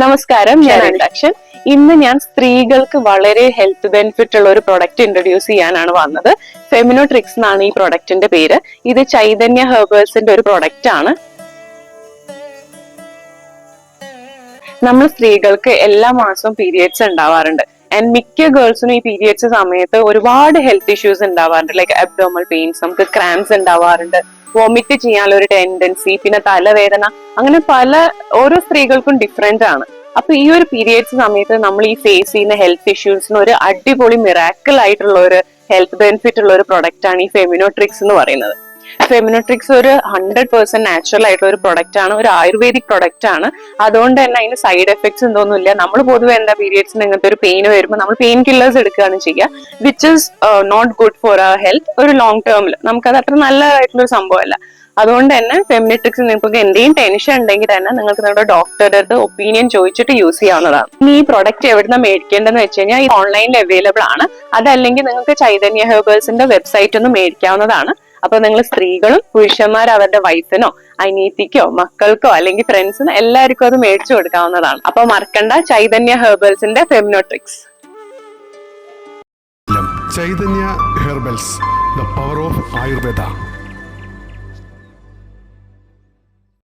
നമസ്കാരം ഞാൻ അൻഡക്ഷൻ ഇന്ന് ഞാൻ സ്ത്രീകൾക്ക് വളരെ ഹെൽത്ത് ബെനിഫിറ്റ് ഉള്ള ഒരു പ്രൊഡക്റ്റ് ഇൻട്രൊഡ്യൂസ് ചെയ്യാനാണ് വന്നത്. ഫെമിനോട്രിക്സ് എന്നാണ് ഈ പ്രൊഡക്റ്റിന്റെ പേര്. ഇത് ചൈതന്യ ഹെർബേഴ്സിന്റെ ഒരു പ്രൊഡക്റ്റ് ആണ്. നമ്മൾ സ്ത്രീകൾക്ക് എല്ലാ മാസവും പീരിയഡ്സ് ഉണ്ടാവാറുണ്ട്. ആൻഡ് മിക്ക ഗേൾസിനും ഈ പീരിയഡ്സ് സമയത്ത് ഒരുപാട് ഹെൽത്ത് ഇഷ്യൂസ് ഉണ്ടാവാറുണ്ട്. ലൈക്ക് അബ്ഡോമൽ പെയിൻസ് നമുക്ക് ക്രാംസ് ഉണ്ടാവാറുണ്ട്. വോമിറ്റ് ചെയ്യാനുള്ള ഒരു ടെൻഡൻസി പിന്നെ തലവേദന അങ്ങനെ പല ഓരോ സ്ത്രീകൾക്കും ഡിഫറെന്റ് ആണ്. അപ്പൊ ഈ ഒരു പീരിയഡ്സ് സമയത്ത് നമ്മൾ ഈ ഫേസ് ചെയ്യുന്ന ഹെൽത്ത് ഇഷ്യൂസിന് ഒരു അടിപൊളി മിറാക്കിൾ ആയിട്ടുള്ള ഒരു ഹെൽത്ത് ബെനിഫിറ്റ് ഉള്ള ഒരു പ്രൊഡക്റ്റ് ആണ് ഈ ഫെമിനോട്രിക്സ് എന്ന് പറയുന്നത്. ഫെമിനോട്രിക്സ് ഒരു ഹൺഡ്രഡ് പെർസെന്റ് നാച്ചുറൽ ആയിട്ടുള്ള ഒരു പ്രൊഡക്റ്റ് ആണ് ഒരു ആയുർവേദിക് പ്രൊഡക്റ്റ് ആണ്. അതുകൊണ്ട് തന്നെ അതിന് സൈഡ് എഫക്ട്സ് എന്തോന്നുമില്ല നമ്മൾ പൊതുവെ എന്താ പീരിയഡ്സിന് ഇങ്ങനത്തെ ഒരു പെയിൻ വരുമ്പോൾ നമ്മൾ പെയിൻ കില്ലേഴ്സ് എടുക്കുകയാണ് ചെയ്യുക which is not good for our health ഒരു ലോങ് ടേമിൽ നമുക്കത് അത്ര നല്ലതായിട്ടുള്ള ഒരു സംഭവമല്ല. അതുകൊണ്ട് തന്നെ ഫെമിനിട്രിക്സ് നിങ്ങൾക്ക് എന്തെങ്കിലും ടെൻഷൻ ഉണ്ടെങ്കിൽ തന്നെ നിങ്ങൾക്ക് നിങ്ങളുടെ ഡോക്ടറുടെ അടുത്ത് ഒപ്പീനിയൻ ചോദിച്ചിട്ട് യൂസ് ചെയ്യാവുന്നതാണ്. ഇനി ഈ പ്രൊഡക്റ്റ് എവിടുന്ന് മേടിക്കേണ്ടതെന്ന് വെച്ച് കഴിഞ്ഞാൽ ഇത് ഓൺലൈനിൽ അവൈലബിൾ ആണ്. അതല്ലെങ്കിൽ നിങ്ങൾക്ക് ചൈതന്യ ഹെർബേഴ്സിന്റെ വെബ്സൈറ്റ് ഒന്ന് മേടിക്കാവുന്നതാണ്. അപ്പൊ നിങ്ങൾ സ്ത്രീകളും പുരുഷന്മാർ അവരുടെ വൈഫിനോ അനീതിക്കോ മക്കൾക്കോ അല്ലെങ്കിൽ ഫ്രണ്ട്സിനോ എല്ലാവർക്കും അത് മേടിച്ചു കൊടുക്കാവുന്നതാണ്. അപ്പൊ മറക്കണ്ട Chaitanya ഹെർബൽസിന്റെ Feminotrix. Chaitanya herbals the power of Ayurveda.